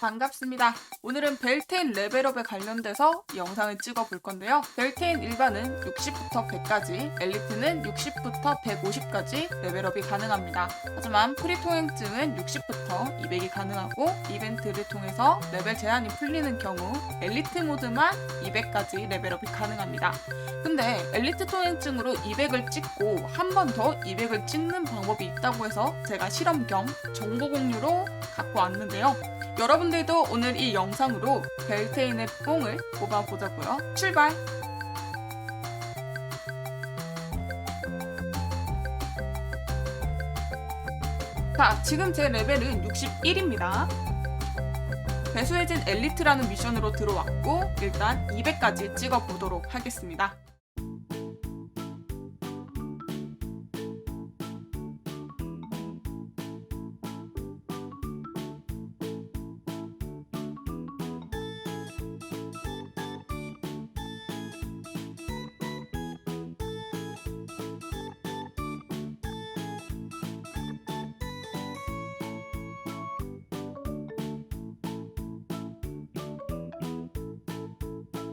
반갑습니다. 오늘은 벨테인 레벨업에 관련돼서 영상을 찍어 볼 건데요. 벨테인 일반은 60부터 100까지, 엘리트는 60부터 150까지 레벨업이 가능합니다. 하지만 프리 통행증은 60부터 200이 가능하고 이벤트를 통해서 레벨 제한이 풀리는 경우 엘리트 모드만 200까지 레벨업이 가능합니다. 근데 엘리트 통행증으로 200을 찍고 한 번 더 200을 찍는 방법이 있다고 해서 제가 실험 겸 정보 공유로 갖고 왔는데요. 여러분들도 오늘 이 영상으로 벨테인의 뽕을 뽑아보자고요. 출발! 자, 지금 제 레벨은 61입니다. 배수해진 엘리트라는 미션으로 들어왔고 일단 200까지 찍어보도록 하겠습니다.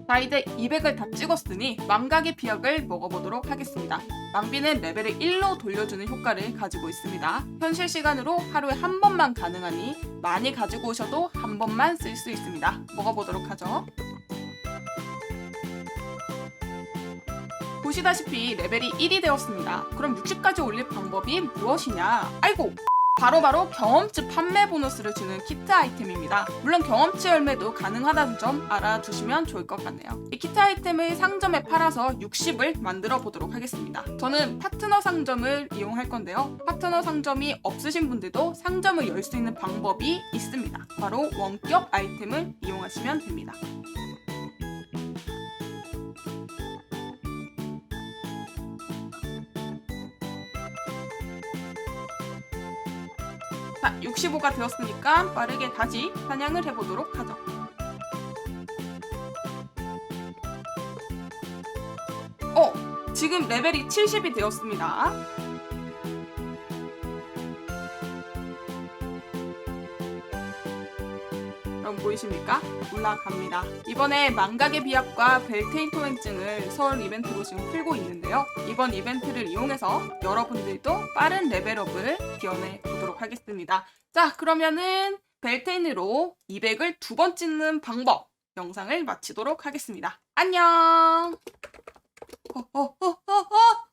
자 이제 200을 다 찍었으니 망각의 비약을 먹어보도록 하겠습니다. 망비는 레벨을 1로 돌려주는 효과를 가지고 있습니다. 현실 시간으로 하루에 한 번만 가능하니 많이 가지고 오셔도 한 번만 쓸 수 있습니다. 먹어보도록 하죠. 보시다시피 레벨이 1이 되었습니다. 그럼 60까지 올릴 방법이 무엇이냐? 아이고! 바로 바로 경험치 판매 보너스를 주는 키트 아이템입니다. 물론 경험치 열매도 가능하다는 점 알아두시면 좋을 것 같네요. 이 키트 아이템을 상점에 팔아서 60을 만들어 보도록 하겠습니다. 저는 파트너 상점을 이용할 건데요. 파트너 상점이 없으신 분들도 상점을 열 수 있는 방법이 있습니다. 바로 원격 아이템을 이용하시면 됩니다. 자, 65가 되었으니까 빠르게 다시 사냥을 해보도록 하죠. 어, 지금 레벨이 70이 되었습니다. 그럼 보이십니까? 올라갑니다. 이번에 망각의 비약과 벨테인 통행증을 서울 이벤트로 지금 풀고 있는데요. 이번 이벤트를 이용해서 여러분들도 빠른 레벨업을 기원해 보도록 하겠습니다. 자, 그러면은 벨테인으로 200을 두 번 찍는 방법 영상을 마치도록 하겠습니다. 안녕! 어, 어, 어, 어, 어.